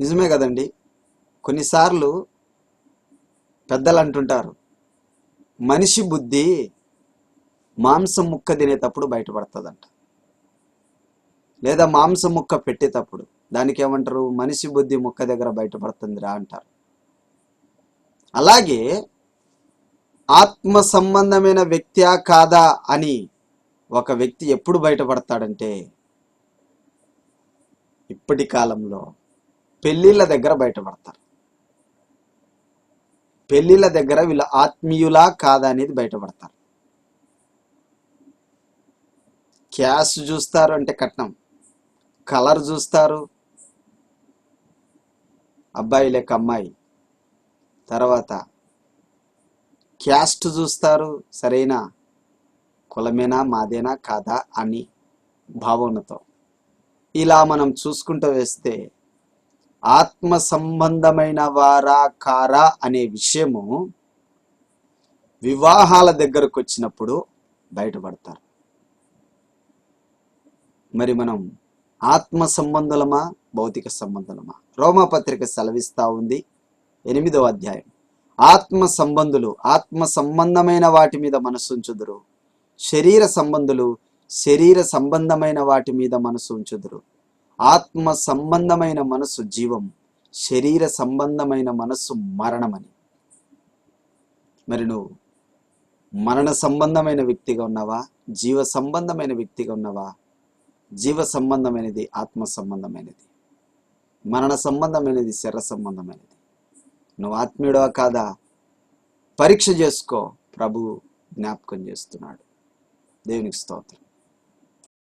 నిజమే కదండి. కొన్నిసార్లు పెద్దలు అంటుంటారు మనిషి బుద్ధి మాంసం ముక్క తినేటప్పుడు బయటపడుతుందంట. లేదా మాంసం ముక్క పెట్టేటప్పుడు దానికి ఏమంటారు మనిషి బుద్ధి ముక్క దగ్గర బయటపడుతుందిరా అంటారు. అలాగే ఆత్మ సంబంధమైన వ్యక్తియా కాదా అని ఒక వ్యక్తి ఎప్పుడు బయటపడతాడంటే ఇప్పటి కాలంలో పెళ్ళిళ్ళ దగ్గర బయటపడతారు. పెళ్ళిళ్ళ దగ్గర వీళ్ళ ఆత్మీయులా కాదా అనేది బయటపడతారు. క్యాష్ చూస్తారు అంటే కట్నం. కలర్ చూస్తారు. అబ్బాయి లేక అమ్మాయి. తర్వాత క్యాస్ట్ చూస్తారు. సరైన? కులమేనా? మాదేనా? కాదా? అని భావనతో. ఇలా మనం చూసుకుంటూ వేస్తే ఆత్మ సంబంధమైన వారా కారా అనే విషయము వివాహాల దగ్గరకు వచ్చినప్పుడు బయటపడతారు. మరి మనం ఆత్మ సంబంధులమా భౌతిక సంబంధులమా? రోమపత్రిక సెలవిస్తా ఉంది. ఎనిమిదవ అధ్యాయం. ఆత్మ సంబంధులు ఆత్మ సంబంధమైన వాటి మీద మనసు ఉంచుదురు శరీర సంబంధులు శరీర సంబంధమైన వాటి మీద మనసు ఉంచుదురు ఆత్మ సంబంధమైన మనసు జీవం శరీర సంబంధమైన మనస్సు మరణమని. మరి నువ్వు మరణ సంబంధమైన వ్యక్తిగా ఉన్నావా? జీవ సంబంధమైన వ్యక్తిగా ఉన్నావా? జీవ సంబంధమైనది ఆత్మ సంబంధమైనది. మరణ సంబంధమైనది శర సంబంధమైనది. నువ్వు ఆత్మీయుడవా కాదా? పరీక్ష చేసుకో ప్రభు జ్ఞాపకం చేస్తున్నాడు. దేవునికి స్తోత్రం.